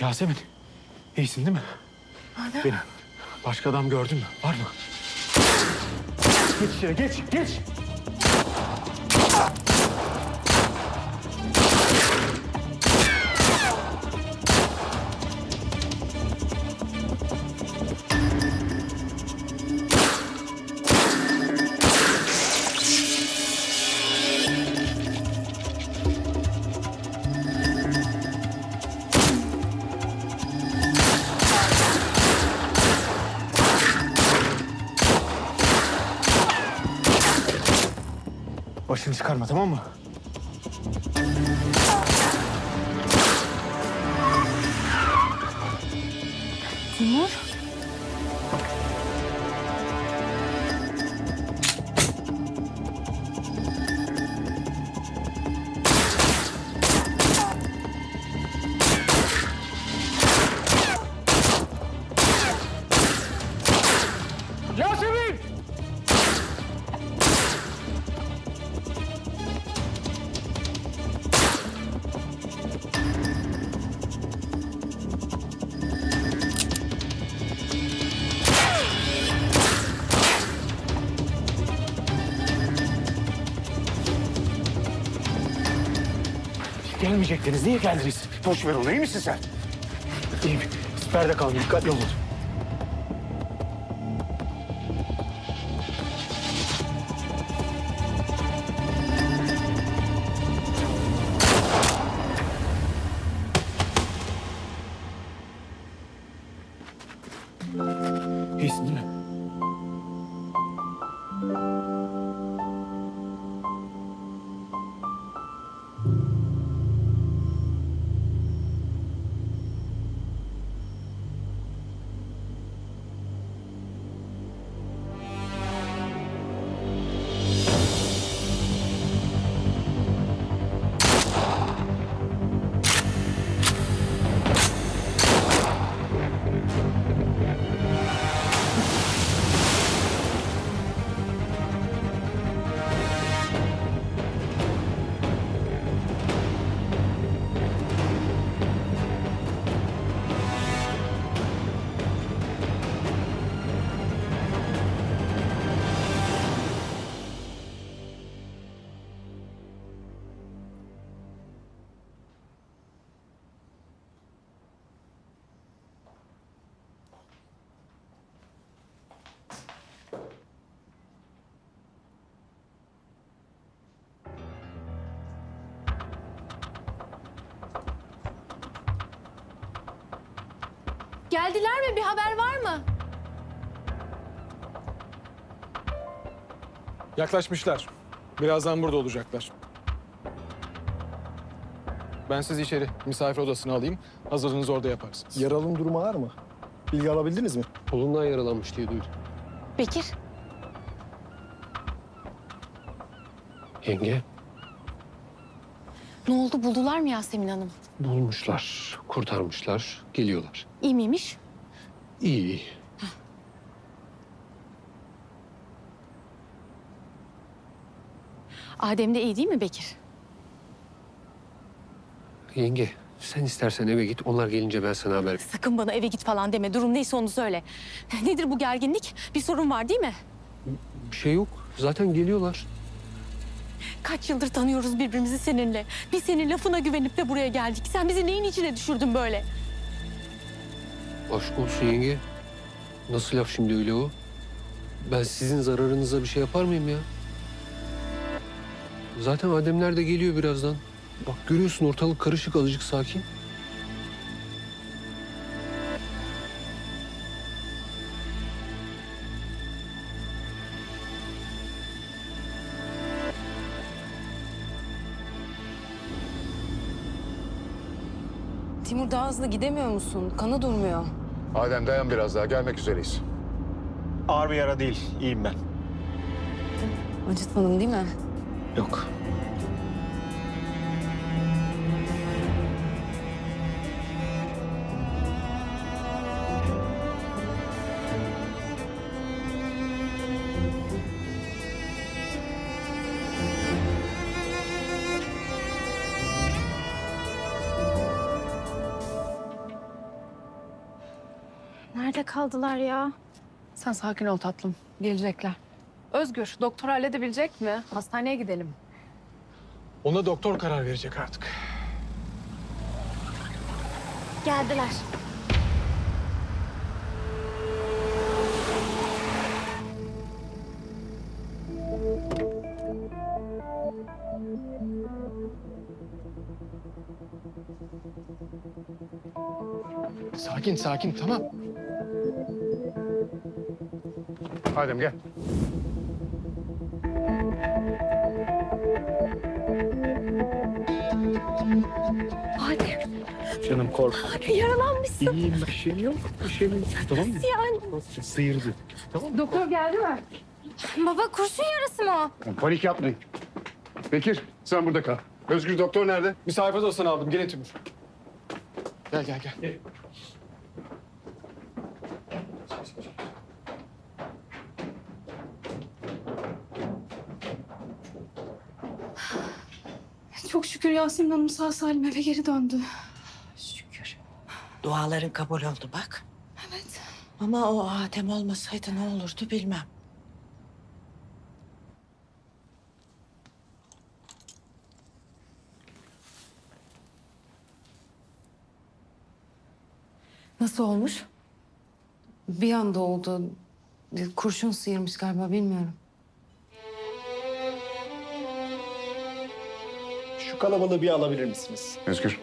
Yasemin, iyisin değil mi? Adem. Benim. Başka adam gördün mü? Var mı? Geç içeri, geç, geç. Başını çıkarma, tamam mı? Gelmeyecektiniz. Niye geldiniz? Boş ver onu. İyi misin sen? İyiyim. Siperde kalın. Dikkatli olun. Geldiler mi? Bir haber var mı? Yaklaşmışlar. Birazdan burada olacaklar. Ben sizi içeri misafir odasına alayım. Hazırlığınızı orada yaparsınız. Yaralının durumu ağır mı? Bilgi alabildiniz mi? Kolundan yaralanmış diye duydum. Bekir. Yenge Ne oldu? Buldular mı Yasemin Hanım? bulmuşlar, kurtarmışlar, geliyorlar. İyi miymiş? İyi iyi. Adem de iyi değil mi Bekir? Yenge sen istersen eve git. Onlar gelince ben sana haber. Sakın bana eve git falan deme. Durum neyse onu söyle. Nedir bu gerginlik? Bir sorun var değil mi? Bir şey yok. Zaten geliyorlar. Kaç yıldır tanıyoruz birbirimizi seninle. Biz senin lafına güvenip de buraya geldik. Sen bizi neyin içine düşürdün böyle? Aşk olsun yenge. Nasıl laf şimdi öyle o? Ben sizin zararınıza bir şey yapar mıyım ya? Zaten Ademler de geliyor birazdan. Bak görüyorsun ortalık karışık azıcık sakin. Timur daha hızlı gidemiyor musun? Kanı durmuyor. Adem dayan biraz daha gelmek üzereyiz. Ağır bir yara değil. İyiyim ben. Acıtmadın değil mi? Yok. Nerede kaldılar ya? Sen sakin ol tatlım. Gelecekler. Özgür, doktor halledebilecek mi? Hastaneye gidelim. Ona doktor karar verecek artık. Geldiler. Sakin sakin tamam. Adem gel. Hadi. Canım korkma. Yaralanmışsın. İyiyim bir şeyim yok. Bir şeyim yok. Tamam mı? Yani. Sıyırdı. Doktor geldi mi? Baba kurşun yarası mı o? Panik yapmayın. Bekir sen burada kal. Özgür doktor nerede? Misafir odasını aldım. Gelin Timur. Gel gel gel. Çok şükür Yasemin Hanım sağ salim eve geri döndü. Şükür. Duaların kabul oldu bak. Evet. Ama o Adem olmasaydı ne olurdu bilmem. Nasıl olmuş? Bir anda oldu. Kurşun sıyırmış galiba bilmiyorum. Şu kalabalığı bir alabilir misiniz? Özgür.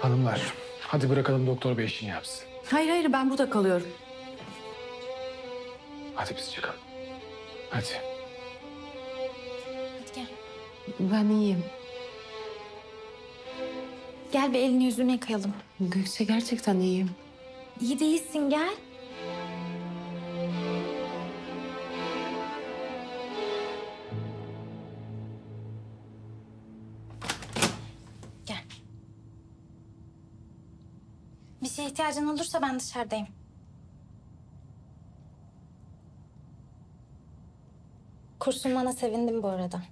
Hanımlar hadi bırakalım doktor bey işini yapsın. Hayır hayır ben burada kalıyorum. Hadi biz çıkalım. Hadi. Ben iyiyim. Gel bir elini yüzünü yıkayalım. Gökçe gerçekten iyiyim. İyi değilsin gel. Gel. Bir şeye ihtiyacın olursa ben dışarıdayım. Kursulmana sevindim bu arada.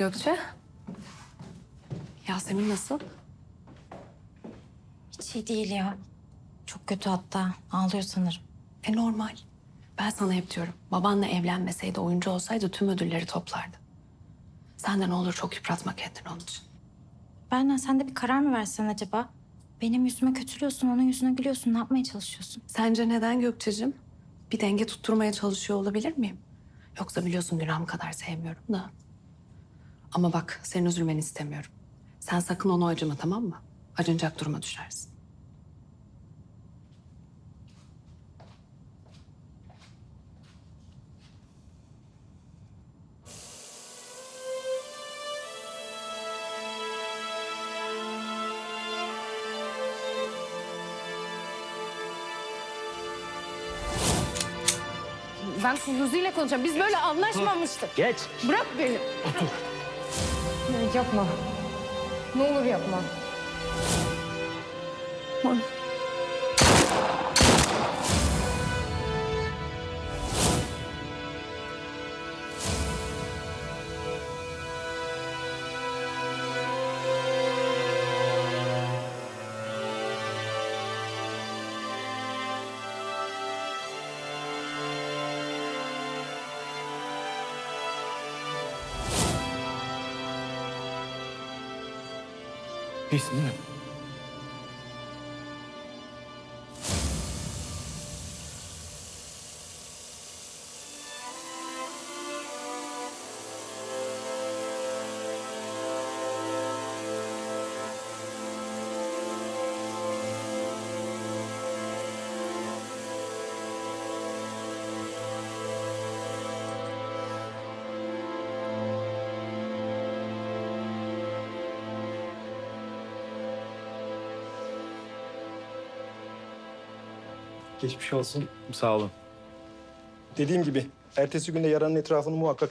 Gökçe? Yasemin nasıl? Hiç iyi değil ya. Çok kötü hatta. Ağlıyor sanırım. E normal. Ben sana hep diyorum. Babanla evlenmeseydi, oyuncu olsaydı tüm ödülleri toplardı. Sen de ne olur çok yıpratma kendini onun için. Berna sen de bir karar mı versen acaba? Benim yüzüme kötülüyorsun, onun yüzüne gülüyorsun. Ne yapmaya çalışıyorsun? Sence neden Gökçe'cim? Bir denge tutturmaya çalışıyor olabilir miyim? Yoksa biliyorsun günahım kadar sevmiyorum da. Ama bak senin üzülmeni istemiyorum. Sen sakın onu acıma tamam mı? Acınacak duruma düşersin. Ben Kuzuzi ile konuşacağım. Biz böyle anlaşmamıştık. Geç. Bırak beni. Otur. Yapma. Ne olur yapma. İyisin değil mi? Geçmiş olsun. Sağ olun. Dediğim gibi ertesi günde yaranın etrafını muhakkak